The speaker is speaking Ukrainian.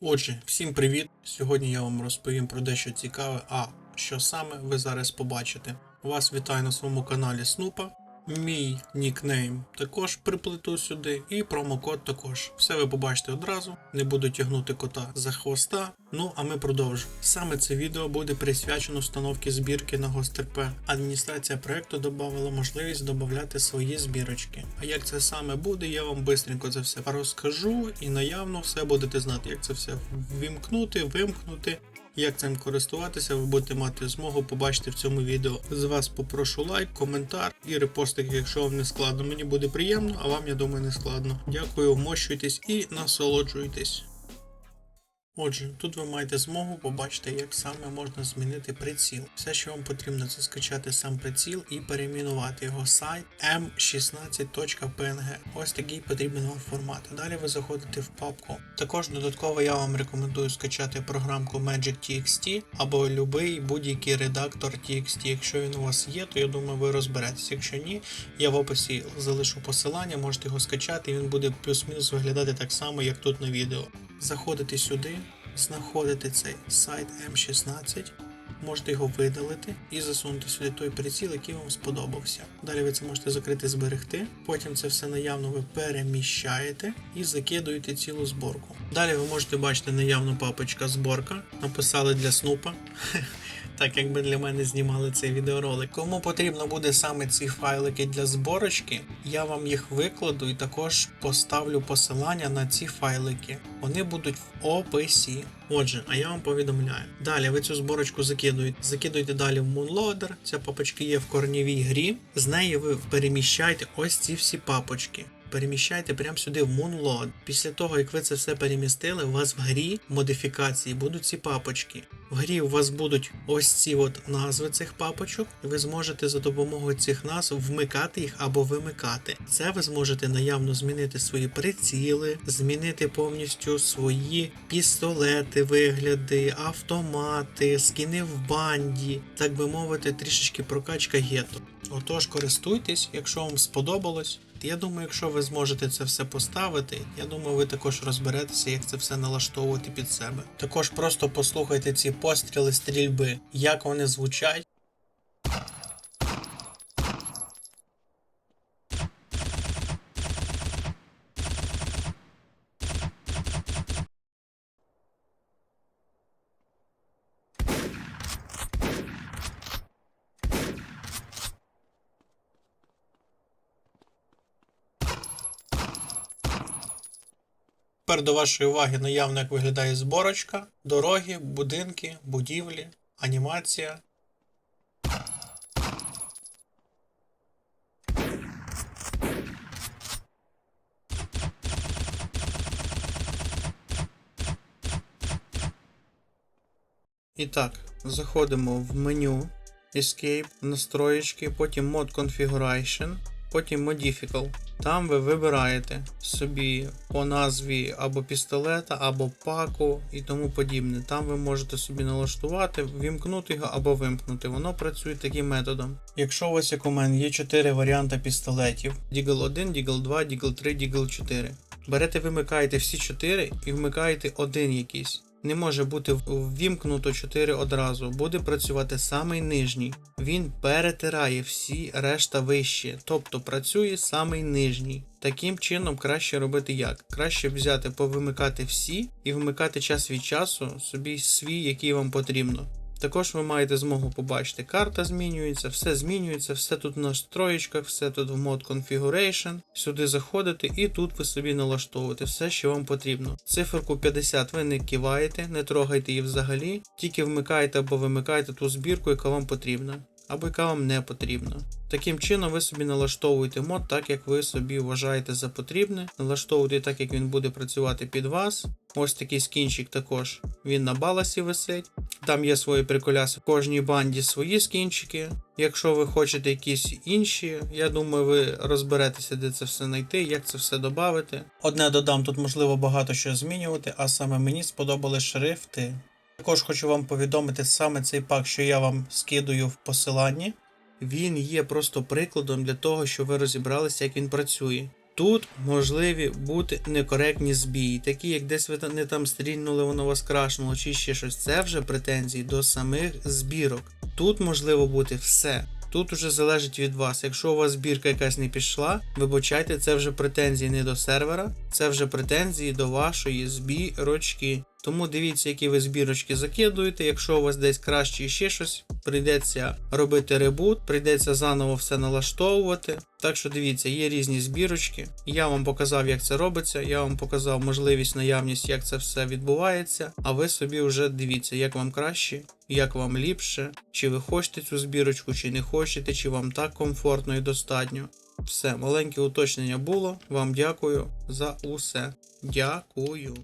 Отже, всім привіт! Сьогодні я вам розповім про дещо цікаве, а що саме ви зараз побачите. Вас вітаю на своєму каналі Снупа. Мій нікнейм також приплету сюди, і промокод також. Все ви побачите одразу. Не буду тягнути кота за хвоста. Ну а ми продовжимо. Саме це відео буде присвячено установці збірки на GhostRP. Адміністрація проекту додавала можливість додати свої збірочки. А як це саме буде, я вам бистренько це все розкажу і наявно все будете знати, як це все вімкнути, вимкнути. Як цим користуватися, ви будете мати змогу побачити в цьому відео. З вас попрошу лайк, коментар і репостик, якщо вам не складно. Мені буде приємно, а вам, я думаю, не складно. Дякую, вмощуйтесь і насолоджуйтесь. Отже, тут ви маєте змогу побачити, як саме можна змінити приціл. Все, що вам потрібно, це скачати сам приціл і перейменувати його сайт m16.png. Ось такий потрібен вам формат. Далі ви заходите в папку. Також додатково я вам рекомендую скачати програмку Magic TXT або будь-який будь-який редактор TXT. Якщо він у вас є, то я думаю, ви розберетесь. Якщо ні, я в описі залишу посилання, можете його скачати, і він буде плюс-мінус виглядати так само, як тут на відео. Заходите сюди, знаходите цей сайт М16, можете його видалити і засунути сюди той приціл, який вам сподобався. Далі ви це можете закрити, зберегти. Потім це все наявно ви переміщаєте і закидуєте цілу зборку. Далі ви можете бачити наявну папочка зборка. Написали для снупа. Так якби для мене знімали цей відеоролик. Кому потрібно буде саме ці файлики для зборочки, я вам їх викладу і також поставлю посилання на ці файлики. Вони будуть в описі. Отже, а я вам повідомляю. Далі ви цю зборочку закидуєте. Закидуєте далі в Moonloader. Ця папочка є в корнівій грі. З неї ви переміщаєте ось ці всі папочки. Переміщайте прямо сюди в Moonload. Після того, як ви це все перемістили, у вас в грі модифікації будуть ці папочки. В грі у вас будуть ось ці от назви цих папочок, і ви зможете за допомогою цих назв вмикати їх або вимикати. Це ви зможете наявно змінити свої приціли, змінити повністю свої пістолети, вигляди, автомати, скіни в банді, так би мовити, трішечки прокачка гетто. Отож, користуйтесь, якщо вам сподобалось. Я думаю, якщо ви зможете це все поставити, я думаю, ви також розберетеся, як це все налаштовувати під себе. Також просто послухайте ці постріли стрільби, як вони звучать. Тепер до вашої уваги наявно, як виглядає зборочка, дороги, будинки, будівлі, анімація. І так, заходимо в меню Escape, настроєчки, потім Mod Configuration, потім Modifical. Там ви вибираєте собі по назві або пістолета, або паку і тому подібне. Там ви можете собі налаштувати, вімкнути його або вимкнути. Воно працює таким методом. Якщо у вас, як у мене, є 4 варіанти пістолетів: Deagle 1, Deagle 2, Deagle 3, Deagle 4. Берете, вимикаєте всі 4 і вмикаєте один якийсь. Не може бути ввімкнуто 4 одразу, буде працювати самий нижній. Він перетирає всі решта вищі, тобто працює самий нижній. Таким чином краще робити як? Краще взяти, повимикати всі і вмикати час від часу собі свій, який вам потрібно. Також ви маєте змогу побачити, карта змінюється, все змінюється, все тут в настроєчках, все тут в мод Configuration. Сюди заходите і тут ви собі налаштовуєте все, що вам потрібно. Циферку 50 ви не киваєте, не трогайте її взагалі, тільки вмикайте або вимикайте ту збірку, яка вам потрібна. Або яка вам не потрібна. Таким чином ви собі налаштовуєте мод так, як ви собі вважаєте за потрібне. Налаштовуєте так, як він буде працювати під вас. Ось такий скінчик також. Він на баласі висить. Там є свої приколяси. В кожній банді свої скінчики. Якщо ви хочете якісь інші, я думаю, ви розберетеся, де це все знайти, як це все додати. Одне додам, тут можливо багато що змінювати, а саме мені сподобали шрифти. Також хочу вам повідомити саме цей пак, що я вам скидую в посиланні. Він є просто прикладом для того, щоб ви розібралися, як він працює. Тут можливі бути некоректні збії, такі як десь ви не там стрільнули, воно вас крашнуло, чи ще щось. Це вже претензії до самих збірок. Тут можливо бути все. Тут уже залежить від вас. Якщо у вас збірка якась не пішла, вибачайте, це вже претензії не до сервера, це вже претензії до вашої збірочки. Тому дивіться, які ви збірочки закидуєте. Якщо у вас десь краще і ще щось, прийдеться робити ребут, прийдеться заново все налаштовувати. Так що дивіться, є різні збірочки. Я вам показав, як це робиться. Я вам показав можливість, наявність, як це все відбувається. А ви собі вже дивіться, як вам краще, як вам ліпше, чи ви хочете цю збірочку, чи не хочете, чи вам так комфортно і достатньо. Все, маленьке уточнення було. Вам дякую за усе. Дякую.